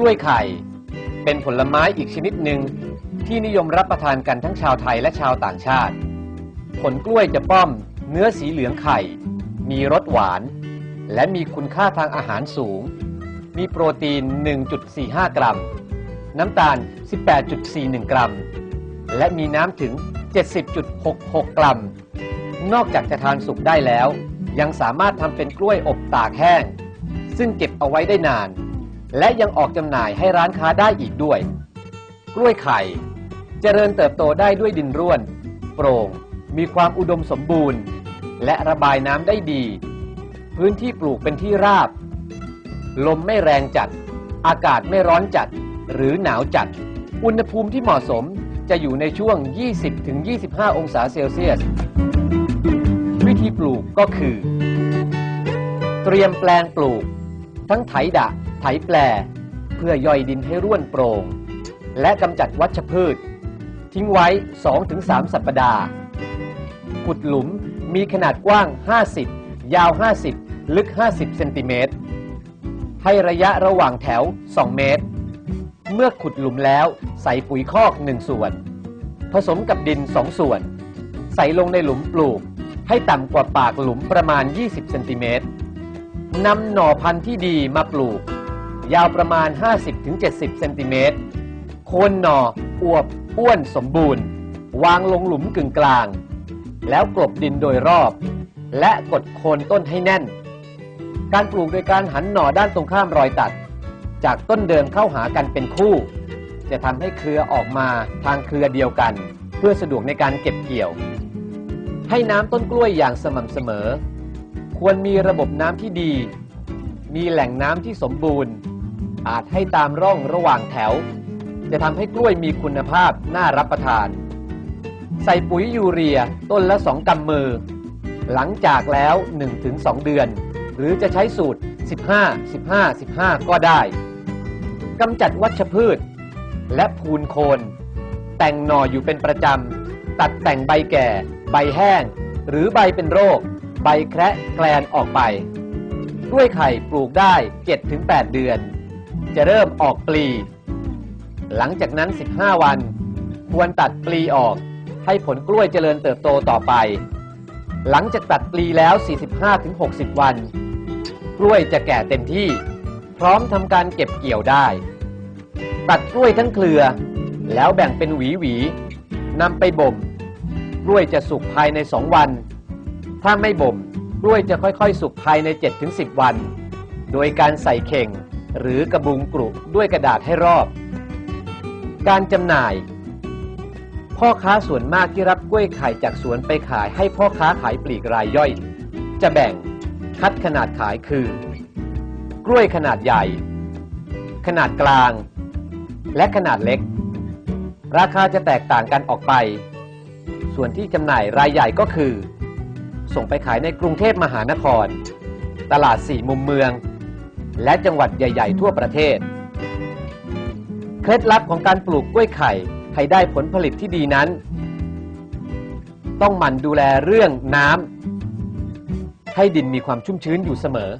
กล้วยไข่ เป็นผลไม้อีกชนิดหนึ่งที่นิยมรับประทานกันทั้งชาวไทยและชาวต่างชาติ ผลกล้วยจะป้อม เนื้อสีเหลืองไข่ มีรสหวาน และมีคุณค่าทางอาหารสูง มีโปรตีน 1.45 กรัม น้ำตาล 18.41 กรัม และมีน้ำถึง 70.66 กรัม นอกจากจะทานสุกได้แล้ว ยังสามารถทำเป็นกล้วยอบตากแห้ง ซึ่งเก็บเอาไว้ได้นาน และยังออกจำหน่ายให้ร้านค้าได้อีกด้วย กล้วยไข่ เจริญเติบโตได้ด้วยดินร่วน โปร่ง มีความอุดมสมบูรณ์ และระบายน้ำได้ดี พื้นที่ปลูกเป็นที่ราบ ลมไม่แรงจัด อากาศไม่ร้อนจัด หรือหนาวจัด อุณหภูมิที่เหมาะสมจะอยู่ในช่วง 20-25 องศาเซลเซียส วิธีปลูกก็คือ เตรียมแปลงปลูก ทั้งไถดะ ไถแปลเพื่อย่อยดินให้ร่วนโปร่ง และกำจัดวัชพืช ทิ้งไว้ 2-3 สัปดาห์ ขุดหลุมมีขนาดกว้าง 50 ยาว 50 ลึก 50 เซนติเมตร ให้ระยะระหว่างแถว 2 เมตร เมื่อขุดหลุมแล้วใส่ปุ๋ยคอก 1 ส่วน ผสมกับดิน 2 ส่วน ใส่ลงในหลุมปลูก ให้ต่ำกว่าปากหลุมประมาณ 20 เซนติเมตรนำหน่อพันธุ์ที่ดีมาปลูก ยาวประมาณ 50-70 เซนติเมตร โคนหน่ออวบอ้วนสมบูรณ์ วางลงหลุมกึ่งกลาง แล้วกลบดินโดยรอบ และกดโคนต้นให้แน่น การปลูกโดยการหันหน่อด้านตรงข้ามรอยตัด จากต้นเดิมเข้าหากันเป็นคู่ จะทำให้เครือออกมาทางเครือเดียวกัน เพื่อสะดวกในการเก็บเกี่ยว ให้น้ำต้นกล้วยอย่างสม่ำเสมอ ควรมีระบบน้ำที่ดีมีแหล่งน้ำที่สมบูรณ์ อาจให้ตามร่องระหว่างแถว จะทำให้กล้วยมีคุณภาพน่ารับประทาน ใส่ปุ๋ยยูเรียต้นละ 2กำมือ หลังจากแล้ว 1-2 เดือน หรือจะใช้สูตร 15 15 15 ก็ได้กำจัดวัชพืช และพูนโคน แต่งหน่ออยู่เป็นประจำ ตัดแต่งใบแก่ ใบแห้ง หรือใบเป็นโรค ใบแคระแกลนออกไป กล้วยไข่ปลูกได้ 7-8 เดือน จะเริ่มออกปลี หลังจากนั้น 15 วัน ควรตัดปลีออกให้ผลกล้วยเจริญเติบโตต่อไป หลังจากตัดปลีแล้ว 45-60 วัน กล้วยจะแก่เต็มที่ พร้อมทำการเก็บเกี่ยวได้ ตัดกล้วยทั้งเครือ แล้วแบ่งเป็นหวีหวีนำไปบ่ม กล้วยจะสุกภายใน 2 วัน ถ้าไม่บ่ม กล้วยจะค่อยๆ สุกภายใน 7-10 วัน โดยการใส่เข่ง หรือกระบุงกรุด้วยกระดาษให้รอบ การจำหน่าย พ่อค้าส่วนมากที่รับกล้วยไข่จากสวนไปขายให้พ่อค้าขายปลีกรายย่อย จะแบ่งคัดขนาดขายคือ กล้วยขนาดใหญ่ ขนาดกลาง และขนาดเล็ก ราคาจะแตกต่างกันออกไป ส่วนที่จำหน่ายรายใหญ่ก็คือ ส่งไปขายในกรุงเทพมหานคร ตลาดสี่มุมเมือง และจังหวัดใหญ่ ๆ ทั่วประเทศ เคล็ดลับของการปลูกกล้วยไข่ให้ได้ผลผลิตที่ดีนั้น ต้องหมั่นดูแลเรื่องน้ำให้ดินมีความชุ่มชื้นอยู่เสมอ